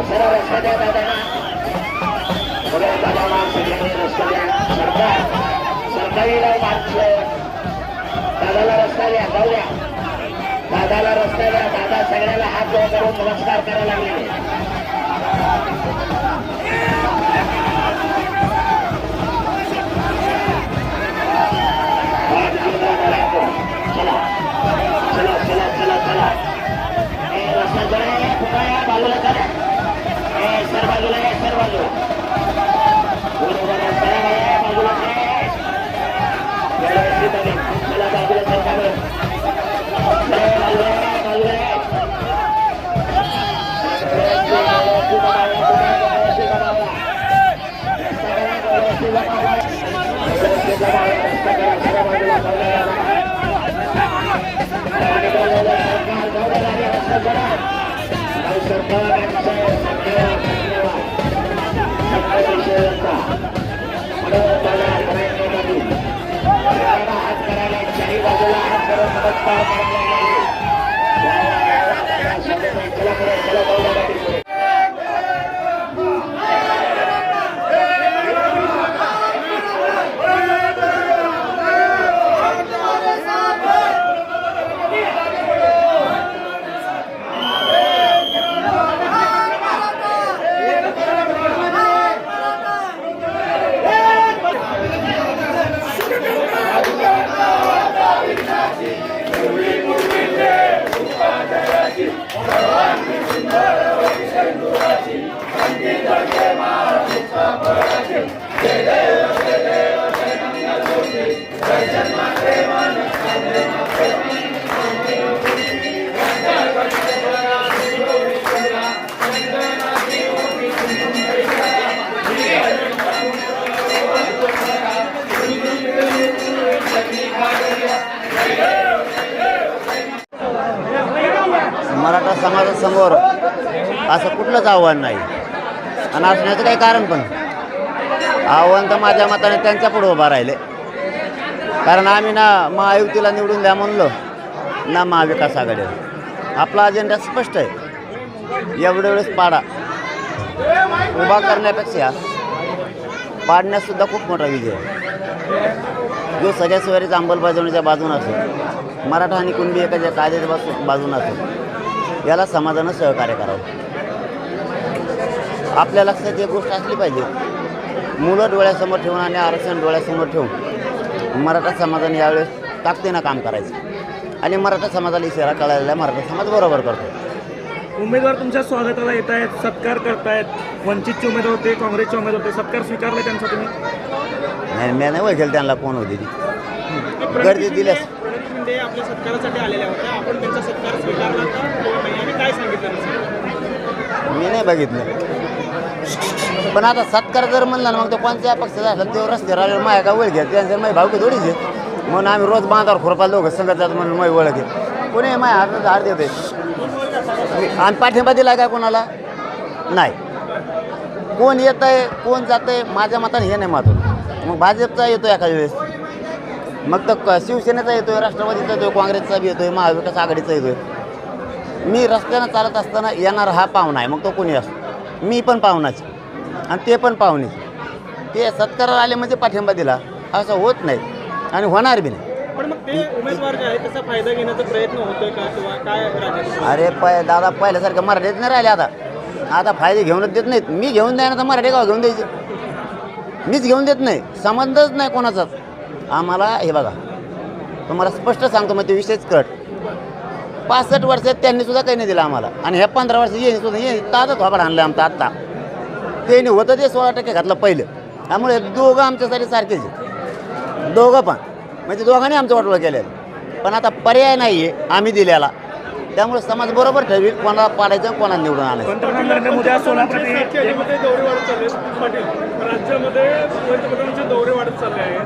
सरळ रस्ता द्या दादांना सगळ्या दादांना सगळ्यांनी रस्ता द्या सरकार सरकारी माणसं दादाला रस्ता द्या जाऊ द्या दादाला रस्त्याला दादा सगळ्याला हात जोड करून नमस्कार करायला लागले सगळ्या बाजूला, समाजासमोर असं कुठलंच आव्हान नाही. आणि असण्याचं काही कारण पण. आव्हान तर माझ्या मताने त्यांच्या पुढं उभा राहिले. कारण आम्ही ना महायुतीला निवडून द्या म्हणलो ना महाविकास आघाडीला. आपला अजेंडा स्पष्ट आहे. एवढे वेळेस पाडा. उभा करण्यापेक्षा पाडण्यासुद्धा खूप मोठा विजय आहे. जो सगळ्या सोयरीचा अंमलबजावणीच्या बाजून असो मराठा आणि कुणबी एकाच्या कायद्याच्या बाजू बाजून असो याला समाजानं सहकार्य करावं. आपल्या लक्षात एक गोष्ट असली पाहिजे. मुलं डोळ्यासमोर ठेवून आणि आरक्षण डोळ्यासमोर ठेवून मराठा समाजाने यावेळेस ताकदीनं काम करायचं. आणि मराठा समाजाला इशारा कळालेला आहे, मराठा समाज बरोबर करतो. उमेदवार तुमच्या स्वागताला येत आहेत सत्कार करतायत. वंचितचे उमेदवार होते काँग्रेसचे उमेदवार होते. सत्कार स्वीकारला त्यांचा तुम्ही? नाही मी नाही ओळखेल त्यांना कोण होती गर्दी दिल्यास ते आपल्या सत्कारासाठी आलेल्या होत्या. आपण त्यांचा सत्कार स्वीकारला का आणि काय सांगितलं मी नाही बघितलं. पण आता सत्कार जर म्हणला ना मग तो कोणत्या पक्षाचा असला तो रस्त्यावर आल्यावर माझ्या का ओळख घ्या त्यांच्या माझी भावकी थोडीच आहे म्हणून आम्ही रोज बांधावर खुरपा दोघं संगत जात म्हणून माझी ओळख आहे. कोणी माझ्या हातात हार देते आणि पाठिंबा दिला का कोणाला? नाही. कोण येत आहे कोण जात आहे माझ्या मताने हे नाही महत्त्व मग भाजपचा येतो एखाद्या वेळेस? मग तर क- शिवसेनेचा येतोय राष्ट्रवादीचा येतोय काँग्रेसचा बी येतोय महाविकास आघाडीचा येतोय. मी रस्त्यानं चालत असताना येणार हा पाहुणा आहे मग तो कोणी असतो? मी पण पाहुणाच आणि ते पण पाहुणे ते सत्काराला आले म्हणजे पाठिंबा दिला. असं होत नाही आणि होणार बी नाही. पण मग ते उमेदवार जे आहेत त्याचा फायदा घेण्याचा प्रयत्न होतोय का किंवा काय राजकीय? अरे पाय दादा पहिल्यासारखं मराठीत नाही राहिले आता. आता फायदे घेऊनच देत नाहीत. मी घेऊन द्या ना तर मराठी गाव घेऊन द्यायचे. मीच घेऊन देत नाही. संबंधच नाही कोणाचाच. आम्हाला हे बघा. तुम्हाला स्पष्ट सांगतो मग ते विषयच कट पासष्ट वर्षात त्यांनी सुद्धा काही नाही दिलं आम्हाला. आणि ह्या पंधरा वर्ष येणे सुद्धा ये ताजच वापड आणलं आमचं आत्ता. त्यांनी होतं ते सोळा टक्के घातलं पहिलं. त्यामुळे दोघं आमच्यासाठी सारखेच आहे दोघं पण. म्हणजे दोघांनी आमचं वाटोळं केलेलं. पण आता पर्याय नाही आहे आम्ही दिल्याला त्यामुळे समाज बरोबर ठरवी कोणाला पाडायचं कोणाला निवडून आणायचं. पंतप्रधान नरेंद्र मोदी आज सोलापूर येथे- राज्यामध्ये दौरे वाढत चालले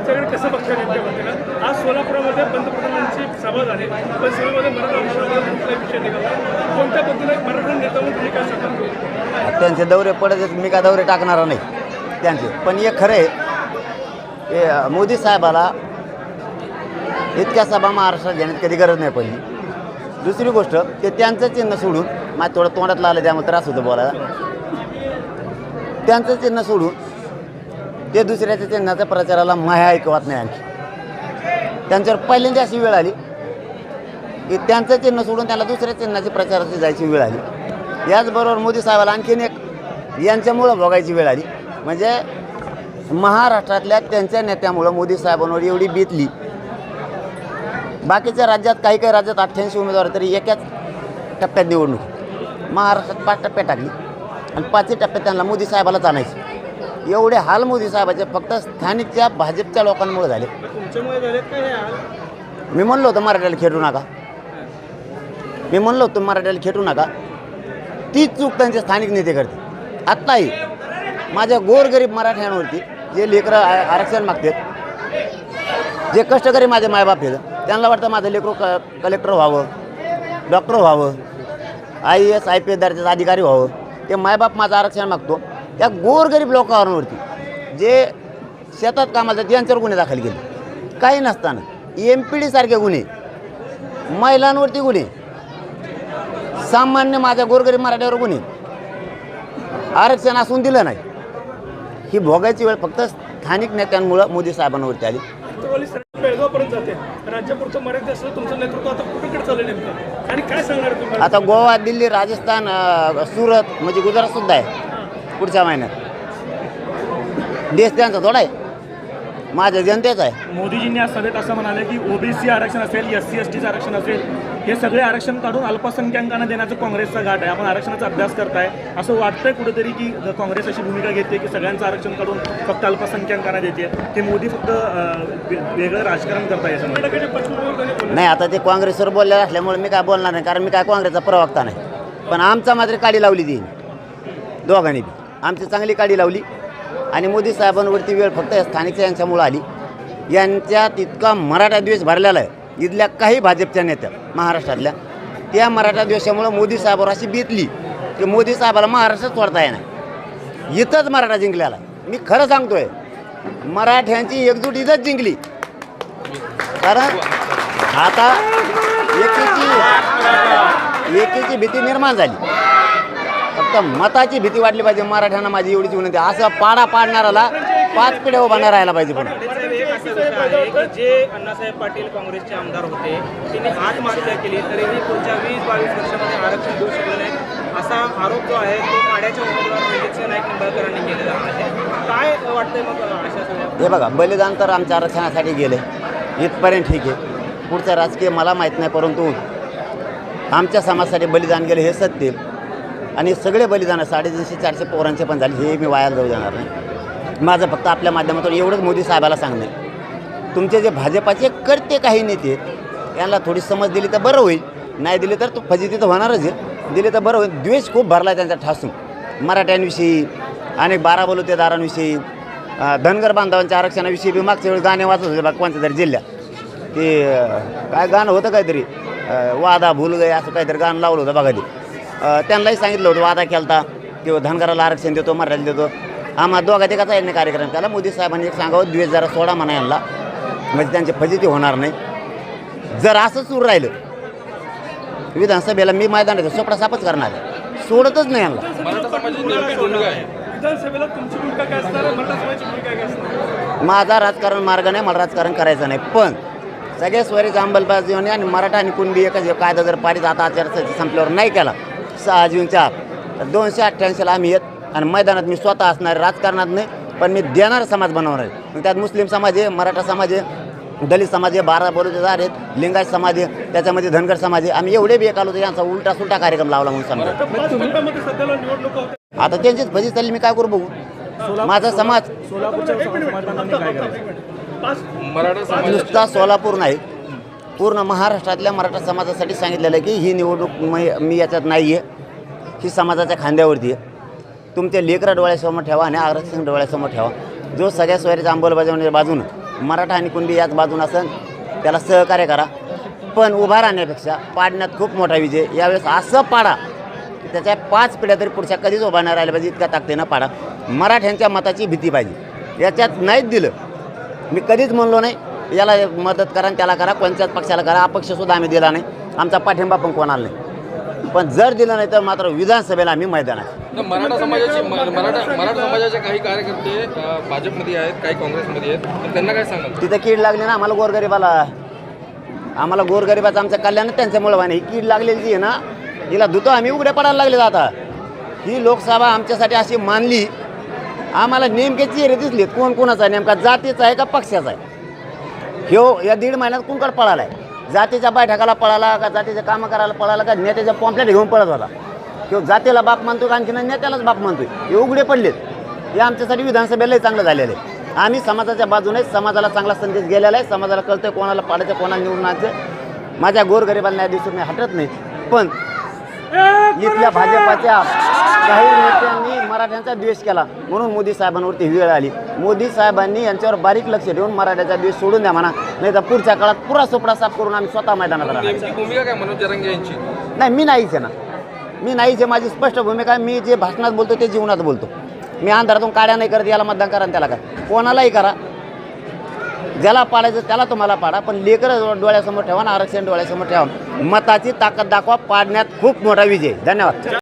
पाटील आमच्याकडे कसं बघता नेमक्या पद्धतीनं आज सोलापुरामध्ये पंतप्रधानांची सभा झाली. पण सभेमध्ये मराठा आरक्षणाचा कुठलाही विषय निघाला कोणत्या पद्धतीने मराठा नेता म्हणून तुम्ही काय सांगा त्यांचे दौरे पडत मी का दौरे टाकणार नाही. त्यांचे. पण हे खरे मोदी साहेबाला इतक्या सभा महाराष्ट्रात घेण्यात कधी गरज नाही पडली. दुसरी गोष्ट ते त्यांचं चिन्ह सोडून माझ्या थोडं तोंडात लागलं त्यामुळे त्रास होतो बोलायला. त्यांचं चिन्ह सोडून ते दुसऱ्याच्या चिन्हाच्या प्रचाराला माया ऐकवत नाही आणखी. त्यांच्यावर पहिल्यांदा अशी वेळ आली. की त्यांचं चिन्ह सोडून त्याला दुसऱ्या चिन्हाची प्रचाराची जायची वेळ आली. याचबरोबर मोदी साहेबाला आणखीन एक यांच्यामुळं भोगायची वेळ आली. म्हणजे महाराष्ट्रातल्या त्यांच्या नेत्यामुळं मोदी साहेबांवर एवढी बेतली बाकीच्या राज्यात काही काही राज्यात अठ्ठ्याऐंशी उमेदवार तरी एकाच टप्प्यात निवडणूक. महाराष्ट्रात पाच टप्प्यात टाकली. आणि पाचही टप्प्यात त्यांना मोदी साहेबालाच आणायचे. एवढे हाल मोदी साहेबाचे फक्त स्थानिकच्या भाजपच्या लोकांमुळे झाले. मी म्हणलो होतं मराठ्याला खेटू नका. मी म्हणलो होतो मराठ्याला खेटू नका. तीच चूक त्यांचे स्थानिक नेते करते. आत्ताही माझ्या गोरगरीब मराठ्यांवरती जे लेकरं आरक्षण मागतात जे कष्टकरी माझे मायबाप आहेत त्यांना वाटतं माझं लेकरू क कलेक्टर व्हावं डॉक्टर व्हावं I A S I P S दर्जाचा अधिकारी व्हावं. ते मायबाप माझं आरक्षण मागतो. त्या गोरगरीब लोकांवरती जे शेतात कामाला जातात यांच्यावर गुन्हे दाखल केले. काही नसताना एम पी डीसारखे गुन्हे महिलांवरती गुन्हे सामान्य माझ्या गोरगरीब मराठ्यावर गुन्हे. आरक्षण असून दिलं नाही. ही भोगायची वेळ फक्त स्थानिक नेत्यांमुळं मोदी साहेबांवरती आली. आता गोवा दिल्ली राजस्थान सुरत म्हणजे गुजरातसुद्धा आहे. पुढच्या महिन्यात. देश त्यांचा थोडा आहे. माझ्या जनतेचा आहे. मोदीजींनी आज सभेत असं म्हणाले की ओबीसी आरक्षण असेल एस सी एस टीचं आरक्षण असेल हे सगळे आरक्षण काढून अल्पसंख्याकांना देण्याचं काँग्रेसचा घाट आहे. आपण आरक्षणाचा अभ्यास करताय. असं वाटतंय कुठेतरी की काँग्रेस अशी भूमिका घेते की सगळ्यांचं आरक्षण काढून फक्त अल्पसंख्याकांना देते. ते मोदी फक्त वेगळं राजकारण करताय बोलले नाही आता ते काँग्रेसवर बोललेलं असल्यामुळे मी काय बोलणार नाही कारण मी काय काँग्रेसचा प्रवक्ता नाही. पण आमचा मात्र काडी लावली ती. दोघांनी आमची चांगली काडी लावली. आणि मोदी साहेबांवरती वेळ फक्त स्थानिक स्थानिकच्या यांच्यामुळं आली. यांच्यात इतका मराठा द्वेष भरलेला आहे. इथल्या काही भाजपच्या नेत्या महाराष्ट्रातल्या त्या मराठा द्वेषामुळं मोदी साहेबावर अशी बेतली की मोदी साहेबाला महाराष्ट्रात सोडता येणार इथंच मराठा जिंकलेला मी खरं सांगतोय मराठ्यांची एकजूट इथंच जिंकली. कारण आता एकीची एकीची भीती निर्माण झाली. फक्त मताची भीती वाटली पाहिजे. मराठ्यांना माझी एवढीच विनंती. असं पाडा पाडणाराला पाच पिढ्या उभा नाही राहायला पाहिजे पण जे अण्णासाहेब पाटील काँग्रेसचे आमदार होते त्यांनी आत्महत्या केली तरीही पुढच्या वीस बावीस वर्षामध्ये आरक्षण देऊ शकले नाही. असा आरोप जो आहे तो उमेदवार नाईक निंबाळकरांनी केलेला आहे. काय वाटतंय मग अशा हे बघा बलिदान तर आमच्या आरक्षणासाठी गेले. इथपर्यंत ठीक आहे. पुढचं राजकीय मला माहीत नाही परंतु आमच्या समाजासाठी बलिदान गेले हे सत्य आणि सगळे बलिदान साडेतीनशे चारशे पोरांचे पण झाले हे मी वाया जाऊ देणार नाही. माझं फक्त आपल्या माध्यमातून एवढंच मोदी साहेबाला सांगणं. आहे तुमचे जे भाजपाचे करते काही नेते आहेत, यांना थोडी समज दिली तर बरं होईल. नाही दिली तर तो फजिती तर होणारच आहे. दिली तर बरं होईल. द्वेष खूप भरला आहे त्यांचा ठासून. मराठ्यांविषयी अनेक बारा बलुतेदारांविषयी धनगर बांधवांच्या आरक्षणाविषयी बी मागच्या वेळी गाणे वाचत होते बघ कोणत्या तरी जिल्ह्यात ते काय गाणं होतं काहीतरी वादा भूल गए असं काहीतरी गाणं लावलं होतं बघा ते. त्यांनाही सांगितलं होतं वादा केलता. किंवा धनगराला आरक्षण देतो मराठीला देतो. आम्हा दोघा एकाचा यांनी कार्यक्रम केला? मोदी साहेबांनी एक सांगावं द्वेष जरा सोडा म्हणा यांना. म्हणजे त्यांची फजिती होणार नाही. जर असं सुरू राहिलं विधानसभेला मी मैदानात सोपडा सापच करणार आहे. सोडतच नाही यांना. मराठा माझा राजकारण मार्ग नाही मला राजकारण करायचं नाही. पण सगळे स्वरीच अंमलबजावणी आणि मराठा आणि कुणबी एकच कायदा जर पारित आता आचारसंहिता संपल्यावर नाही केला सहा जूनच्या आत, तर दोनशे अठ्ठ्याऐंशीला आम्ही येत आणि मैदानात मी स्वतः असणार आहे. राजकारणात नाही पण मी देणार समाज बनवणार आहे. मग त्यात मुस्लिम समाज आहे मराठा समाज आहे दलित समाज आहे बारा बलुतेदार आहेत लिंगायत समाज आहे त्याच्यामध्ये धनगर समाज आहे. आम्ही एवढे बेकाल होतो यांचा उलटा सुलटा कार्यक्रम लावला म्हणून समजा आता त्यांचीच फजी चालली मी काय करू बघू? माझा समाज नुसता सोलापूर नाही पूर्ण महाराष्ट्रातल्या मराठा समाजासाठी सांगितलेलं आहे की ही निवडणूक मी मी याच्यात नाही आहे ही समाजाच्या खांद्यावरती आहे. तुमच्या लेकरा डोळ्यासमोर ठेवा आणि आरक्षण डोळ्यासमोर ठेवा. जो सगळ्या सोयरीच्या अंमलबजावणीच्या बाजूनं मराठा आणि कुणबी याच बाजून असेल त्याला सहकार्य करा. पण उभा राहण्यापेक्षा पाडण्यात खूप मोठा विजय. यावेळेस असं पाडा की त्याच्या पाच पिढ्या तरी पुढच्या कधीच उभा नाही राहिल्या पाहिजे इतक्या ताकदीनं पाडा. मराठ्यांच्या मताची भीती पाहिजे. याच्यात नाहीच दिलं. मी कधीच म्हणलो नाही. याला मदत करा आणि त्याला करा कोणत्याच पक्षाला करा अपक्षसुद्धा आम्ही दिला नाही. आमचा पाठिंबा पण कोणाला नाही. पण जर दिलं नाही तर मात्र विधानसभेला आम्ही मैदानात मराठा समाजाचे मराठा मराठा समाजाचे काही कार्यकर्ते भाजपमध्ये आहेत काही काँग्रेसमध्ये आहेत तर त्यांना काय सांगाल? तिथं कीड लागली ना आम्हाला गोरगरिबाला. आम्हाला गोरगरिबाचं आमचं कल्याण त्यांच्यामुळं व्हायला ही कीड लागलेली जी आहे ना हिला धुतो आम्ही उघड्या पडायला लागले आता. ही लोकसभा आमच्यासाठी अशी मानली. आम्हाला नेमके चेहरे दिसले कोण कोणाचा नेमका जातीचा आहे का पक्षाचा आहे? ह्यो या दीड महिन्यात कुंकड पळाला आहे जातीच्या बैठकाला पळाला का जातीचे कामं करायला पळाला का नेत्याच्या पॉम्पलेट घेऊन पळत होता? किंवा जातीला बाप मानतो का आणखी नेत्यालाच बाप मानतोय? हे उघडे पडलेत. हे आमच्यासाठी विधानसभेलाही चांगलं झालेलं आहे. आम्ही समाजाच्या बाजूने समाजाला चांगला संदेश गेलेला आहे. समाजाला कळतं कोणाला पाडायचं कोणाला निवडण्याचं माझ्या गोरगरिबांना या दिवशी मी हटत नाही. पण इथल्या भाजपाच्या काही नेत्यांनी मराठ्यांचा द्वेष केला. म्हणून मोदी साहेबांवरती वेळ आली. मोदी साहेबांनी यांच्यावर बारीक लक्ष ठेवून मराठ्याचा द्वेष सोडून द्या म्हणा. नाही तर पुढच्या काळात पुरा सोपडा साफ करून आम्ही स्वतः मैदानात राहणार. नेमकी भूमिका काय मनोज जरांगे यांची? नाही मी नाहीच आहे ना. मी नाहीच आहे माझी स्पष्ट भूमिका आहे. मी जे भाषणात बोलतो ते जीवनात बोलतो. मी अंधारातून काड्या नाही करत याला मतदान करा त्याला करा. कोणालाही करा. ज्याला पाडायचं त्याला तुम्हाला पाडा पण लेकर डोळ्यासमोर ठेवा ना आरक्षण डोळ्यासमोर ठेवा. मताची ताकद दाखवा पाडण्यात खूप मोठा विजय. धन्यवाद.